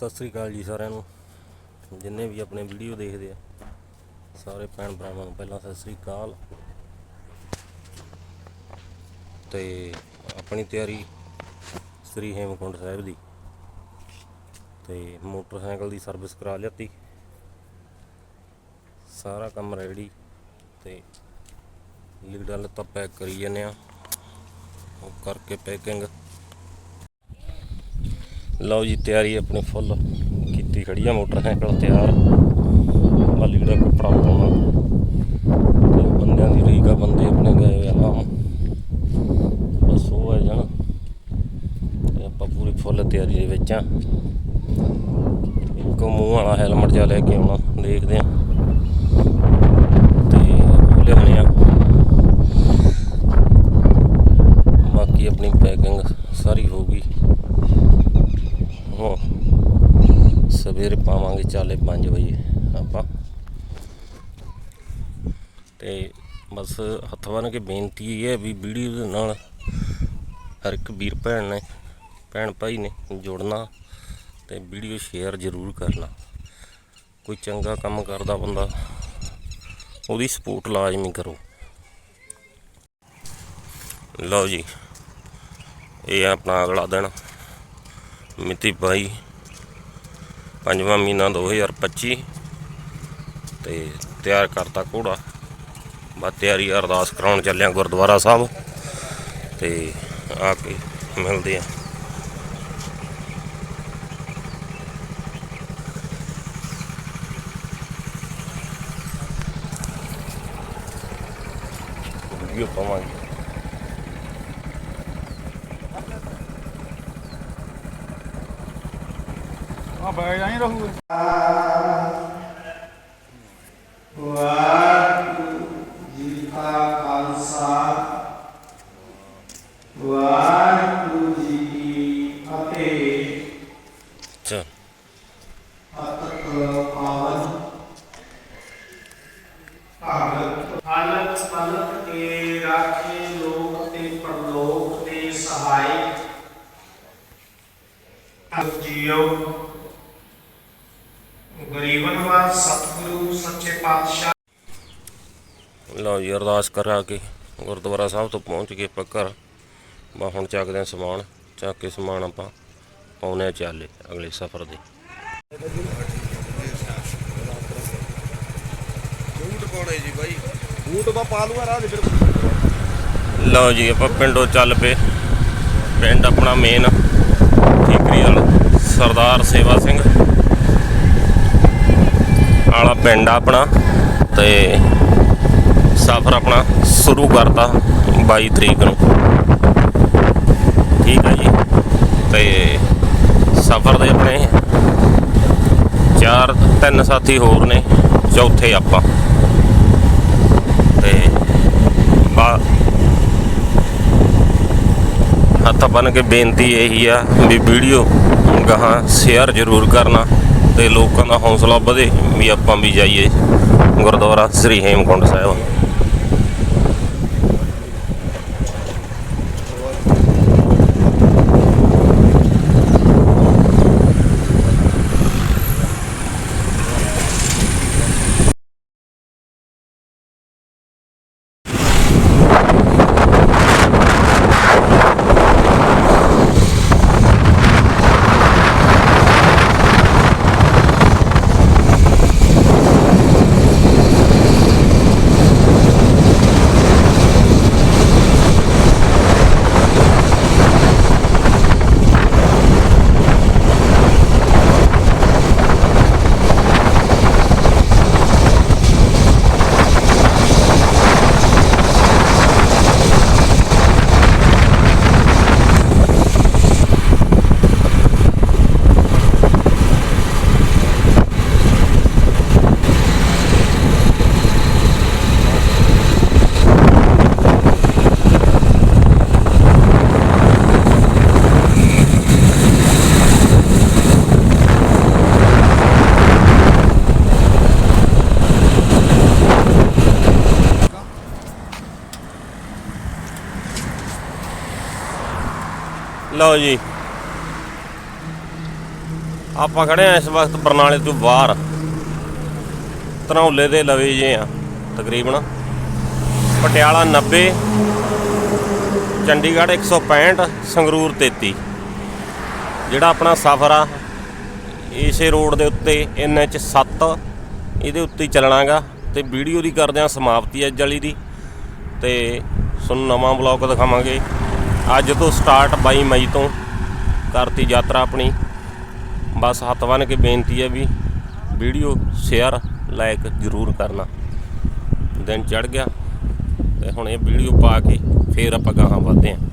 ਸਤਿ ਸ੍ਰੀ ਅਕਾਲ ਜੀ ਸਾਰਿਆਂ ਨੂੰ। ਜਿੰਨੇ ਵੀ ਆਪਣੇ ਵੀਡੀਓ ਦੇਖਦੇ ਆ, ਸਾਰੇ ਭੈਣ ਭਰਾਵਾਂ ਨੂੰ ਪਹਿਲਾਂ ਸਤਿ ਸ੍ਰੀ ਅਕਾਲ। ਤੇ ਆਪਣੀ ਤਿਆਰੀ ਸ੍ਰੀ ਹੇਮਕੁੰਡ ਸਾਹਿਬ ਦੀ। ਤੇ ਮੋਟਰਸਾਈਕਲ ਦੀ ਸਰਵਿਸ ਕਰਾ ਲਿਆਤੀ ਸਾਰਾ ਕੰਮ ਰੈਡੀ ਤੇ ਲੀਡਾਂ ਲੱਤਾਂ ਪੈਕ ਕਰੀ ਜਾਂਦੇ ਆ। ਉਹ ਕਰਕੇ ਪੈਕਿੰਗ ਲਓ ਜੀ, ਤਿਆਰੀ ਆਪਣੀ ਫੁੱਲ ਕੀਤੀ ਖੜੀ ਆ, ਮੋਟਰਸਾਈਕਲ ਤਿਆਰ। ਬਾਲੀ ਦਾ ਕੱਪੜਾ ਪਾਉਣਾ। ਤੇ ਬੰਦਿਆਂ ਦੀ ਰੀਕ ਆ, ਬੰਦੇ ਆਪਣੇ ਗਏ ਹੋਏ ਆ ਨਾ ਬਸ ਉਹ ਹੈ ਜਾਣਾ। ਤੇ ਆਪਾਂ ਪੂਰੀ ਫੁੱਲ ਤਿਆਰੀ ਦੇ ਵਿੱਚ ਆ। ਇੱਕ ਮੂੰਹ ਵਾਲਾ ਹੈਲਮਟ ਜਿਹਾ ਲੈ ਕੇ ਆਉਣਾ, ਦੇਖਦੇ ਆ ਤੇ ਉਹ ਲਿਆਉਣੇ ਆ ਬਾਕੀ ਆਪਣੀ ਪੈਕਿੰਗ ਸਾਰੀ ਹੋ ਗਈ ਹੁਣ ਸਵੇਰੇ ਪਾਵਾਂਗੇ ਚਾਲੇ 5 ਵਜੇ ਆਪਾਂ। ਤੇ ਬਸ ਹੱਥ ਬੰਨ੍ਹ ਕੇ ਬੇਨਤੀ ਇਹ ਹੈ ਵੀ ਵੀਡੀਓ ਦੇ ਨਾਲ ਹਰ ਇੱਕ ਵੀਰ ਭੈਣ ਨੇ, ਭੈਣ ਭਾਈ ਨੇ ਜੁੜਨਾ ਤੇ ਵੀਡੀਓ ਸ਼ੇਅਰ ਜ਼ਰੂਰ ਕਰਨਾ। ਕੋਈ ਚੰਗਾ ਕੰਮ ਕਰਦਾ ਬੰਦਾ, ਉਹਦੀ ਸਪੋਰਟ ਲਾਜ਼ਮੀ ਕਰੋ। ਲਓ ਜੀ, ਇਹ ਆ ਆਪਣਾ ਅਗਲਾ ਦਿਨ। ਮਿਤੀ ਬਾਈ ਪੰਜਵਾਂ ਮਹੀਨਾ 2025 ਤੇ ਤਿਆਰ ਕਰਤਾ ਘੋੜਾ। ਬਸ ਤਿਆਰੀ ਅਰਦਾਸ ਕਰਾਉਣ ਚੱਲਿਆ ਗੁਰਦੁਆਰਾ ਸਾਹਿਬ ਤੇ ਆ ਕੇ ਮਿਲਦੇ ਆ। ਵੀਡੀਓ ਪਾਵਾਂਗੇ। ਆ ਬੈਗ ਜਾਈ ਰਹੂ ਵਾਹਿਗੁਰੂ ਜੀ ਕਾ ਖਾਲਸਾ ਵਾਹਿਗੁਰੂ ਜੀ ਕੀ ਫਤਿਹ ਚਲ ਅਤਕ ਪਾਵਨ ਭਾਗਤ ਹਾਲਤ ਪਲਕ ਕੇ ਰਾਖੇ ਲੋਕ ਤੇ ਪਰਲੋਕ ਦੇ ਸਹਾਇ ਜੀਓ ਗਰੀਬਨ ਵਾਰ ਸਤਿਗੁਰੂ ਸੱਚੇ ਪਾਤਸ਼ਾਹ। ਲਓ ਜੀ ਅਰਦਾਸ ਕਰਾ ਕੇ ਗੁਰਦੁਆਰਾ ਸਾਹਿਬ ਤੋਂ ਪਹੁੰਚ ਆਪਾਂ ਘਰ। ਬਾ ਹੁਣ ਚੱਕਦੇ ਹਾਂ ਸਮਾਨ ਚੱਕ ਕੇ ਸਮਾਨ ਆਪਾਂ ਪਾਉਨੇ ਆ ਚਾਲੇ ਅਗਲੇ ਸਫ਼ਰ ਦੇ। ਬੂਟ ਪਾਉਣੇ ਜੀ ਬਾਈ। ਬੂਟ ਤਾਂ ਪਾ ਲੂਗਾ ਰਾਹ ਦੇ ਫਿਰ। ਲਓ ਜੀ ਆਪਾਂ ਪਿੰਡੋਂ ਚੱਲ ਪਏ। ਪਿੰਡ ਆਪਣਾ ਮੇਨ ਠੀਕਰੀ ਵਾਲਾ ਸਰਦਾਰ ਸੇਵਾ ਸਿੰਘ ਵਾਲਾ ਪਿੰਡ ਆ ਆਪਣਾ ਤੇ ਸਫ਼ਰ ਆਪਣਾ ਸ਼ੁਰੂ ਕਰਤਾ 22 ਤਰੀਕ ਨੂੰ। ਠੀਕ ਹੈ ਜੀ। ਤੇ ਸਫ਼ਰ ਦੇ ਆਪਣੇ ਚਾਰ, ਤਿੰਨ ਸਾਥੀ ਹੋਰ ਨੇ, ਚੌਥੇ ਆਪਾਂ। ਤੇ ਬਾ ਹੱਥ ਬੰਨ ਕੇ ਬੇਨਤੀ ਇਹੀ ਆ ਵੀ ਵੀਡੀਓ ਗਾਹਾਂ ਸ਼ੇਅਰ ਜ਼ਰੂਰ ਕਰਨਾ। ਤੇ ਲੋਕਾਂ ਦਾ ਹੌਸਲਾ ਵਧੇ ਵੀ ਆਪਾਂ ਵੀ ਜਾਈਏ ਗੁਰਦੁਆਰਾ ਸ੍ਰੀ ਹੇਮਕੁੰਟ ਸਾਹਿਬ। ਲਓ ਜੀ। ਆਪਾਂ ਖੜੇ ਆ ਇਸ ਵਕਤ ਬਰਨਾਲੇ ਤੋਂ ਬਾਹਰ। ਧਨੌਲੇ ਦੇ ਲਵੇ ਜੇ ਆ, ਤਕਰੀਬਨ। ਪਟਿਆਲਾ 90 ਚੰਡੀਗੜ੍ਹ 165 ਸੰਗਰੂਰ 33 ਜਿਹੜਾ ਆਪਣਾ ਸਫ਼ਰ ਆ, ਇਸੇ ਰੋਡ ਦੇ ਉੱਤੇ ਐਨਐਚ 7 ਇਹਦੇ ਉੱਤੇ ਹੀ ਚੱਲਣਾਗਾ। ਤੇ ਵੀਡੀਓ ਦੀ ਕਰਦੇ ਆ ਸਮਾਪਤੀ ਅੱਜ ਵਾਲੀ ਦੀ। ਤੇ ਤੁਹਾਨੂੰ ਨਵਾਂ ਬਲੌਗ ਦਿਖਾਵਾਂਗੇ। ਅੱਜ ਤੋਂ ਸਟਾਰਟ 22 ਮਈ ਤੋਂ ਕਰਤੀ ਯਾਤਰਾ ਆਪਣੀ। ਬਸ ਹੱਥ ਬੰਨ੍ਹ ਕੇ ਬੇਨਤੀ ਹੈ ਵੀ ਵੀਡੀਓ ਸ਼ੇਅਰ ਲਾਈਕ ਜ਼ਰੂਰ ਕਰਨਾ। ਦਿਨ ਚੜ ਗਿਆ ਤੇ ਹੁਣ ਇਹ ਵੀਡੀਓ ਪਾ ਕੇ ਫੇਰ ਆਪਾਂ ਗਾਹਾਂ ਵਧਦੇ ਹਾਂ